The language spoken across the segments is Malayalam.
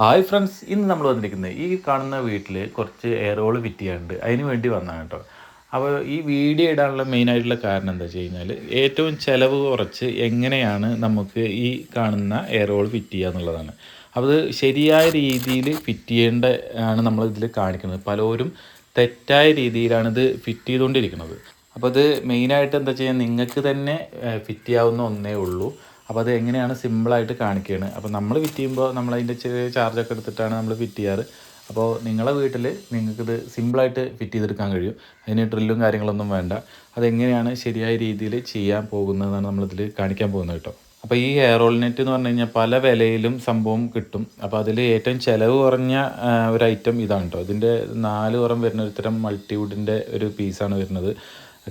ഹായ് ഫ്രണ്ട്സ് ഇന്ന് നമ്മൾ വന്നിരിക്കുന്നത് ഈ കാണുന്ന വീട്ടിൽ കുറച്ച് എയറോൾ വിറ്റിയാണ്ട് അതിന് വേണ്ടി വന്നതാണ് കേട്ടോ. അപ്പോൾ ഈ വീഡിയോ ഇടാനുള്ള മെയിനായിട്ടുള്ള കാരണം എന്താ വെച്ച് കഴിഞ്ഞാൽ ഏറ്റവും ചിലവ് കുറച്ച് എങ്ങനെയാണ് നമുക്ക് ഈ കാണുന്ന എയറോൾ ഫിറ്റ് ചെയ്യുക എന്നുള്ളതാണ്. അപ്പോൾ അത് ശരിയായ രീതിയിൽ ഫിറ്റ് ചെയ്യേണ്ട ആണ് നമ്മൾ ഇതിൽ കാണിക്കുന്നത്. പലരും തെറ്റായ രീതിയിലാണ് ഇത് ഫിറ്റ് ചെയ്തുകൊണ്ടിരിക്കുന്നത്. അപ്പോൾ അത് മെയിനായിട്ട് എന്താ ചെയ്യുക നിങ്ങൾക്ക് തന്നെ ഫിറ്റ് ചെയ്യാവുന്ന ഒന്നേ ഉള്ളൂ. അപ്പോൾ അത് എങ്ങനെയാണ് സിമ്പിളായിട്ട് കാണിക്കുകയാണ് അപ്പോൾ നമ്മൾ ഫിറ്റ് ചെയ്യുമ്പോൾ നമ്മൾ അതിന്റെ ചെറിയ ചാർജൊക്കെ എടുത്തിട്ടാണ് നമ്മൾ ഫിറ്റ് ചെയ്യാറ്. അപ്പോൾ നിങ്ങളെ വീട്ടിൽ നിങ്ങൾക്കിത് സിമ്പിളായിട്ട് ഫിറ്റ് ചെയ്തെടുക്കാൻ കഴിയും. അതിന് ഡ്രില്ലും കാര്യങ്ങളൊന്നും വേണ്ട. അതെങ്ങനെയാണ് ശരിയായ രീതിയിൽ ചെയ്യാൻ പോകുന്നതെന്നാണ് നമ്മളിതിൽ കാണിക്കാൻ പോകുന്നത് കേട്ടോ. അപ്പോൾ ഈ ഹെയർ ഓയിൽ നെറ്റ് എന്ന് പറഞ്ഞു കഴിഞ്ഞാൽ പല വിലയിലും സംഭവം കിട്ടും. അപ്പോൾ അതിൽ ഏറ്റവും ചിലവ് കുറഞ്ഞ ഒരു ഐറ്റം ഇതാണ് കേട്ടോ ഇതിന്റെ നാല് പുറം വരുന്ന ഒരു തരം മൾട്ടിവുഡിന്റെ ഒരു പീസാണ് വരുന്നത്.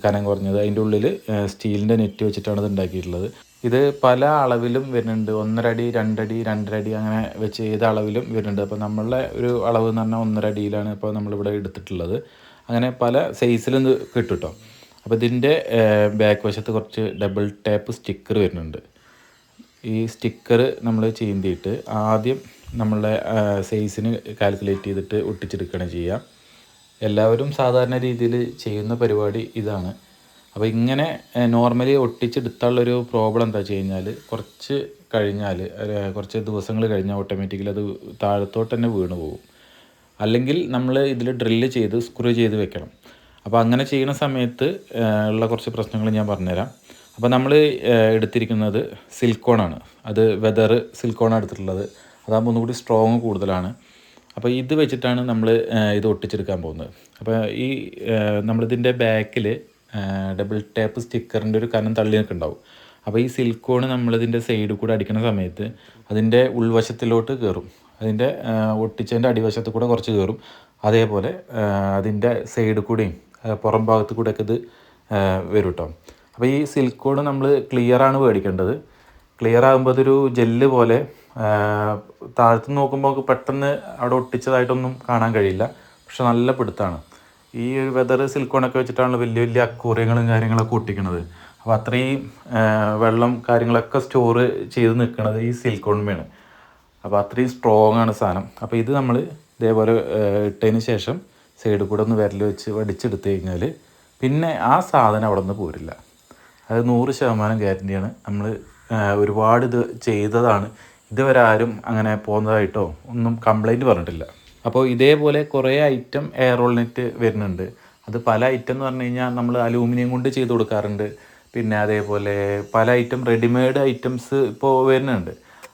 കനം കുറഞ്ഞത്. അതിന്റെ ഉള്ളിൽ സ്റ്റീലിന്റെ നെറ്റ് വെച്ചിട്ടാണ് ഇത് ഉണ്ടാക്കിയിട്ടുള്ളത്. ഇത് പല അളവിലും വരുന്നുണ്ട്. ഒന്നരടി രണ്ടടി രണ്ടരടി അങ്ങനെ വെച്ച് ഏത് അളവിലും വരുന്നുണ്ട്. അപ്പോൾ നമ്മളുടെ ഒരു അളവ് എന്ന് പറഞ്ഞാൽ ഒന്നരടിയിലാണ് ഇപ്പോൾ നമ്മളിവിടെ എടുത്തിട്ടുള്ളത്. അങ്ങനെ പല സൈസിലും കിട്ടും കേട്ടോ അപ്പോൾ ഇതിന്റെ ബാക്ക് വശത്ത് കുറച്ച് ഡബിൾ ടാപ്പ് സ്റ്റിക്കർ വരുന്നുണ്ട്. ഈ സ്റ്റിക്കർ നമ്മൾ ചീന്തിയിട്ട് ആദ്യം നമ്മളുടെ സൈസിന് കാൽക്കുലേറ്റ് ചെയ്തിട്ട് ഒട്ടിച്ചെടുക്കുകയാണ് ചെയ്യുക. എല്ലാവരും സാധാരണ രീതിയിൽ ചെയ്യുന്ന പരിപാടി ഇതാണ്. അപ്പോൾ ഇങ്ങനെ നോർമലി ഒട്ടിച്ചെടുത്തുള്ളൊരു പ്രോബ്ലം എന്താ വെച്ച് കഴിഞ്ഞാൽ കുറച്ച് കഴിഞ്ഞാൽ കുറച്ച് ദിവസങ്ങൾ കഴിഞ്ഞാൽ ഓട്ടോമാറ്റിക്കലി അത് താഴത്തോട്ട് തന്നെ വീണ് പോകും. അല്ലെങ്കിൽ നമ്മൾ ഇതിൽ ഡ്രില്ല് ചെയ്ത് സ്ക്രൂ ചെയ്ത് വെക്കണം. അപ്പോൾ അങ്ങനെ ചെയ്യുന്ന സമയത്ത് ഉള്ള കുറച്ച് പ്രശ്നങ്ങൾ ഞാൻ പറഞ്ഞുതരാം. അപ്പോൾ നമ്മൾ എടുത്തിരിക്കുന്നത് സിൽക്കോണാണ് അത് വെതർ സിൽക്കോണാണ് എടുത്തിട്ടുള്ളത്. അതാകുമ്പോൾ ഒന്നുകൂടി സ്ട്രോങ് കൂടുതലാണ്. അപ്പോൾ ഇത് വെച്ചിട്ടാണ് നമ്മൾ ഇത് ഒട്ടിച്ചെടുക്കാൻ പോകുന്നത്. അപ്പോൾ ഈ നമ്മളിതിന്റെ ബാക്കിൽ ഡബിൾ ടേപ്പ് സ്റ്റിക്കറിന്റെ ഒരു കനം തള്ളി നിൽക്കുന്നുണ്ടാവും അപ്പോൾ ഈ സിൽക്കോൺ നമ്മളിതിന്റെ സൈഡിൽ കൂടെ അടിക്കുന്ന സമയത്ത് അതിന്റെ ഉൾവശത്തിലോട്ട് കയറും അതിന്റെ ഒട്ടിച്ചതിന്റെ അടിവശത്ത് കൂടെ കുറച്ച് കയറും അതേപോലെ അതിന്റെ സൈഡിൽ കൂടെയും പുറം ഭാഗത്ത് കൂടെയൊക്കെ ഇത് വരും കേട്ടോ അപ്പോൾ ഈ സിൽക്കോൺ നമ്മൾ ക്ലിയറാണ് മേടിക്കേണ്ടത്. ക്ലിയർ ആകുമ്പോൾ അതൊരു ജെല്ല് പോലെ താഴത്ത് നോക്കുമ്പോൾ പെട്ടെന്ന് അവിടെ ഒട്ടിച്ചതായിട്ടൊന്നും കാണാൻ കഴിയില്ല. പക്ഷെ നല്ല പിടുത്താണ്. ഈ ഒരു വെതർ സിൽക്കോണൊക്കെ വെച്ചിട്ടാണ് വലിയ വലിയ അക്കൂറിയങ്ങളും കാര്യങ്ങളൊക്കെ ഒട്ടിക്കണത് അപ്പോൾ അത്രയും വെള്ളം കാര്യങ്ങളൊക്കെ സ്റ്റോർ ചെയ്ത് നിൽക്കുന്നത് ഈ സിൽക്കോണിന്മേണ് അപ്പോൾ അത്രയും സ്ട്രോങ് ആണ് സാധനം. അപ്പോൾ ഇത് നമ്മൾ ഇതേപോലെ ഇട്ടതിന് ശേഷം സൈഡിൽ കൂടെ ഒന്ന് വിരൽ വെച്ച് വടിച്ചെടുത്ത് കഴിഞ്ഞാൽ പിന്നെ ആ സാധനം അവിടെ നിന്ന് പോരില്ല. അത് നൂറ് ശതമാനം ഗ്യാരന്റിയാണ് നമ്മൾ ഒരുപാട് ഇത് ചെയ്തതാണ്. ഇതുവരെ ആരും അങ്ങനെ പോകുന്നതായിട്ടോ ഒന്നും കംപ്ലൈന്റ് പറഞ്ഞിട്ടില്ല. അപ്പോൾ ഇതേപോലെ കുറേ ഐറ്റം എയറോൾ നെറ്റ് വരുന്നുണ്ട്. അത് പല ഐറ്റം എന്ന് പറഞ്ഞു കഴിഞ്ഞാൽ നമ്മൾ അലൂമിനിയം കൊണ്ട് ചെയ്ത് കൊടുക്കാറുണ്ട്. പിന്നെ അതേപോലെ പല ഐറ്റം റെഡിമെയ്ഡ് ഐറ്റംസ് ഇപ്പോൾ വരുന്നുണ്ട്.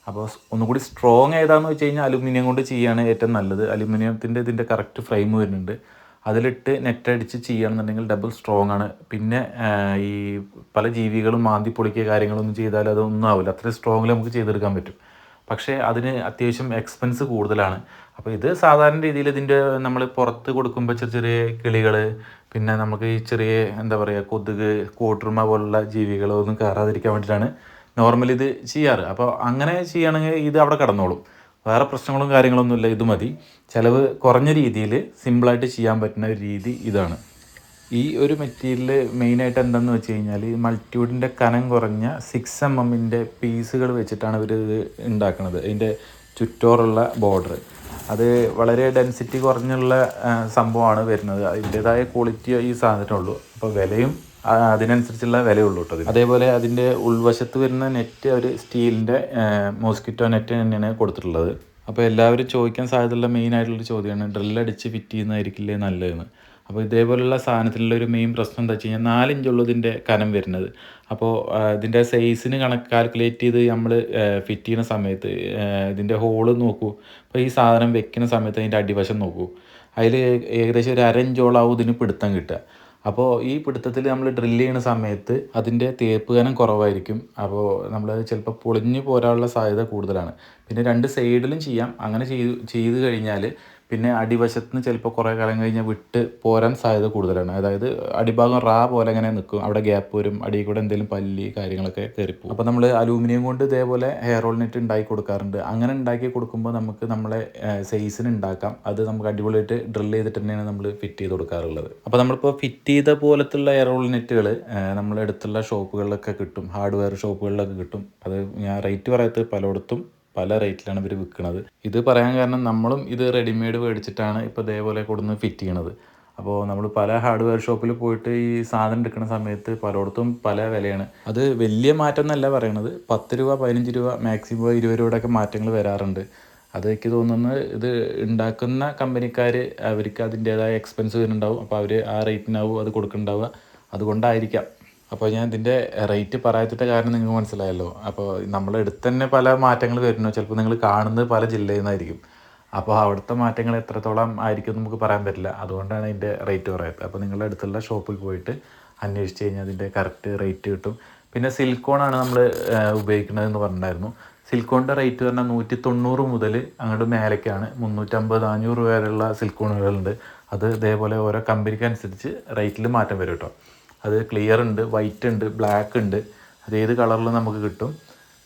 അപ്പോൾ ഒന്നുകൂടി സ്ട്രോങ് ഏതാണെന്ന് വെച്ച് കഴിഞ്ഞാൽ അലുമിനിയം കൊണ്ട് ചെയ്യുകയാണ് ഏറ്റവും നല്ലത്. അലുമിനിയത്തിന്റെ ഇതിന്റെ കറക്റ്റ് ഫ്രെയിം വരുന്നുണ്ട്. അതിലിട്ട് നെറ്റ് അടിച്ച് ചെയ്യുകയാണെന്നുണ്ടെങ്കിൽ ഡബിൾ സ്ട്രോങ് ആണ്. പിന്നെ ഈ പല ജീവികളും മാന്തി പൊളിക്കുക കാര്യങ്ങളൊന്നും ചെയ്താൽ അതൊന്നും ആവില്ല. അത്രയും സ്ട്രോങ്ങിൽ നമുക്ക് ചെയ്തെടുക്കാൻ പറ്റും. പക്ഷേ അതിന് അത്യാവശ്യം എക്സ്പെൻസ് കൂടുതലാണ്. അപ്പോൾ ഇത് സാധാരണ രീതിയിൽ ഇതിന്റെ നമ്മൾ പുറത്ത് കൊടുക്കുമ്പോൾ ചെറിയ ചെറിയ കിളികൾ പിന്നെ നമുക്ക് ഈ ചെറിയ എന്താ പറയുക കൊതുക് കോട്ടുറുമ പോലുള്ള ജീവികളൊന്നും കയറാതിരിക്കാൻ വേണ്ടിയിട്ടാണ് നോർമലി ഇത് ചെയ്യാറ്. അപ്പോൾ അങ്ങനെ ചെയ്യുകയാണെങ്കിൽ ഇത് അവിടെ കടന്നോളും. വേറെ പ്രശ്നങ്ങളും കാര്യങ്ങളൊന്നുമില്ല ഇത് മതി. ചിലവ് കുറഞ്ഞ രീതിയിൽ സിമ്പിളായിട്ട് ചെയ്യാൻ പറ്റുന്ന ഒരു രീതി ഇതാണ്. ഈ ഒരു മെറ്റീരിയൽ മെയിനായിട്ട് എന്താണെന്ന് വെച്ച് കഴിഞ്ഞാൽ മൾട്ടിവുഡിന്റെ കനം കുറഞ്ഞ സിക്സ് എം എമ്മിന്റെ പീസുകൾ വെച്ചിട്ടാണ് ഇവർ ഇത് ഉണ്ടാക്കുന്നത് അതിന്റെ ചുറ്റോറുള്ള ബോർഡർ അത് വളരെ ഡെൻസിറ്റി കുറഞ്ഞുള്ള സംഭവമാണ് വരുന്നത്. അതിന്റേതായ ക്വാളിറ്റി ഈ സാധനത്തിനുള്ളൂ. അപ്പോൾ വിലയും അതിനനുസരിച്ചുള്ള വിലയുള്ളൂ കേട്ടോ. അതേപോലെ അതിന്റെ ഉൾവശത്ത് വരുന്ന നെറ്റ് ഒരു സ്റ്റീലിന്റെ മോസ്കിറ്റോ നെറ്റ് തന്നെയാണ് കൊടുത്തിട്ടുള്ളത്. അപ്പോൾ എല്ലാവരും ചോദിക്കാൻ സാധ്യതയുള്ള മെയിൻ ആയിട്ടുള്ള ചോദ്യമാണ് ഡ്രില്ലടിച്ച് ഫിറ്റ് ചെയ്യുന്നതായിരിക്കില്ലേ നല്ലതെന്ന്? അപ്പോൾ ഇതേപോലുള്ള സാധനത്തിലുള്ള ഒരു മെയിൻ പ്രശ്നം എന്താ വെച്ച് കഴിഞ്ഞാൽ നാലിഞ്ചുള്ളൂ ഇതിന്റെ കനം വരുന്നത്. അപ്പോൾ ഇതിന്റെ സൈസിന് കണക്ക് കാൽക്കുലേറ്റ് ചെയ്ത് നമ്മൾ ഫിറ്റ് ചെയ്യുന്ന സമയത്ത് ഇതിന്റെ ഹോൾ നോക്കൂ. അപ്പോൾ ഈ സാധനം വെക്കുന്ന സമയത്ത് അതിന്റെ അടിവശം നോക്കൂ. അതിൽ ഏകദേശം ഒരു അരഞ്ചോളാവും ഇതിന് പിടുത്തം കിട്ടുക. അപ്പോൾ ഈ പിടുത്തത്തിൽ നമ്മൾ ഡ്രില്ല് ചെയ്യുന്ന സമയത്ത് അതിന്റെ തേപ്പ് കനം കുറവായിരിക്കും. അപ്പോൾ നമ്മൾ ചിലപ്പോൾ പൊളിഞ്ഞു പോരാനുള്ള സാധ്യത കൂടുതലാണ്. പിന്നെ രണ്ട് സൈഡിലും ചെയ്യാം. അങ്ങനെ ചെയ്തു ചെയ്ത് കഴിഞ്ഞാൽ പിന്നെ അടിവശത്ത് നിന്ന് ചിലപ്പോൾ കുറേ കാലം കഴിഞ്ഞാൽ വിട്ട് പോരാൻ സാധ്യത കൂടുതലാണ്. അതായത് അടിഭാഗം റാ പോലെ അങ്ങനെ നിൽക്കും അവിടെ ഗ്യാപ്പ് വരും. അടിയിൽ കൂടെ എന്തെങ്കിലും പല്ലി കാര്യങ്ങളൊക്കെ കയറിപ്പോകും അപ്പോൾ നമ്മൾ അലൂമിനിയം കൊണ്ട് ഇതേപോലെ ഹെയർ റോൾ നെറ്റ് ഉണ്ടാക്കി കൊടുക്കാറുണ്ട്. അങ്ങനെ ഉണ്ടാക്കി കൊടുക്കുമ്പോൾ നമുക്ക് നമ്മളെ സൈസിന് ഉണ്ടാക്കാം. അത് നമുക്ക് അടിപൊളിയായിട്ട് ഡ്രിൽ ചെയ്തിട്ട് തന്നെയാണ് നമ്മൾ ഫിറ്റ് ചെയ്ത് കൊടുക്കാറുള്ളത്. അപ്പോൾ നമ്മളിപ്പോൾ ഫിറ്റ് ചെയ്ത പോലത്തുള്ള ഹെയർ റോൾ നെറ്റുകൾ അടുത്തുള്ള ഷോപ്പുകളിലൊക്കെ കിട്ടും. ഹാർഡ്വെയർ ഷോപ്പുകളിലൊക്കെ കിട്ടും. അത് ഞാൻ റേറ്റ് പറയാത്തത് പലയിടത്തും പല റേറ്റിലാണ് ഇവർ വിൽക്കുന്നത് ഇത് പറയാൻ കാരണം നമ്മളും ഇത് റെഡിമെയ്ഡ് മേടിച്ചിട്ടാണ് ഇപ്പോൾ ഇതേപോലെ കൊടുന്ന് ഫിറ്റ് ചെയ്യണത്. അപ്പോൾ നമ്മൾ പല ഹാർഡ്വെയർ ഷോപ്പിൽ പോയിട്ട് ഈ സാധനം എടുക്കുന്ന സമയത്ത് പലയിടത്തും പല വിലയാണ്. അത് വലിയ മാറ്റം എന്നല്ല പറയണത്. പത്ത് രൂപ പതിനഞ്ച് രൂപ മാക്സിമം ഇരുപത് രൂപയുടെയൊക്കെ മാറ്റങ്ങൾ വരാറുണ്ട്. അത് എനിക്ക് തോന്നുന്നത് ഇത് ഉണ്ടാക്കുന്ന കമ്പനിക്കാർ അവർക്ക് അതിന്റേതായ എക്സ്പെൻസ് വരുന്നുണ്ടാവും. അപ്പോൾ അവർ ആ റേറ്റിനാവും അത് കൊടുക്കുന്നുണ്ടാവുക അതുകൊണ്ടായിരിക്കാം. അപ്പോൾ ഞാൻ ഇതിന്റെ റേറ്റ് പറയാത്തിന്റെ കാരണം നിങ്ങൾക്ക് മനസ്സിലായല്ലോ. അപ്പോൾ നമ്മൾ എടുത്ത് തന്നെ പല മാറ്റങ്ങൾ വരുന്നു. ചിലപ്പോൾ നിങ്ങൾ കാണുന്നത് പല ജില്ലയിൽ നിന്നായിരിക്കും. അപ്പോൾ അവിടുത്തെ മാറ്റങ്ങൾ എത്രത്തോളം ആയിരിക്കും നമുക്ക് പറയാൻ പറ്റില്ല. അതുകൊണ്ടാണ് അതിന്റെ റേറ്റ് പറയാത്തത്. അപ്പോൾ നിങ്ങളുടെ അടുത്തുള്ള ഷോപ്പിൽ പോയിട്ട് അന്വേഷിച്ച് കഴിഞ്ഞാൽ അതിന്റെ കറക്റ്റ് റേറ്റ് കിട്ടും. പിന്നെ സിലിക്കോണാണ് നമ്മൾ ഉപയോഗിക്കുന്നതെന്ന് പറഞ്ഞിട്ടുണ്ടായിരുന്നു. സിലിക്കോണിന്റെ റേറ്റ് പറഞ്ഞാൽ നൂറ്റി തൊണ്ണൂറ് മുതൽ അങ്ങോട്ട് മേലേക്കാണ്. മുന്നൂറ്റമ്പത് അഞ്ഞൂറ് വരെയുള്ള സിലിക്കോണുകളുണ്ട് അത് ഇതേപോലെ ഓരോ കമ്പനിക്ക് അനുസരിച്ച് റേറ്റിൽ മാറ്റം വരും കേട്ടോ അത് ക്ലിയർ ഉണ്ട് വൈറ്റ് ഉണ്ട് ബ്ലാക്ക് ഉണ്ട്. അത് ഏത് കളറിലും നമുക്ക് കിട്ടും.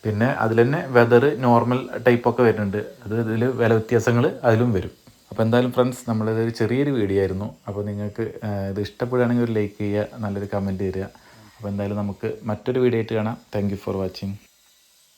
പിന്നെ അതിൽ തന്നെ വെതർ നോർമൽ ടൈപ്പൊക്കെ വരുന്നുണ്ട്. അത് ഇതിൽ വില വ്യത്യാസങ്ങൾ അതിലും വരും. അപ്പോൾ എന്തായാലും ഫ്രണ്ട്സ് നമ്മളിതൊരു ചെറിയൊരു വീഡിയോ ആയിരുന്നു. അപ്പോൾ നിങ്ങൾക്ക് ഇത് ഇഷ്ടപ്പെടുകയാണെങ്കിൽ ഒരു ലൈക്ക് ചെയ്യുക നല്ലൊരു കമന്റ് തരിക. അപ്പോൾ എന്തായാലും നമുക്ക് മറ്റൊരു വീഡിയോ ആയിട്ട് കാണാം. Thank for watching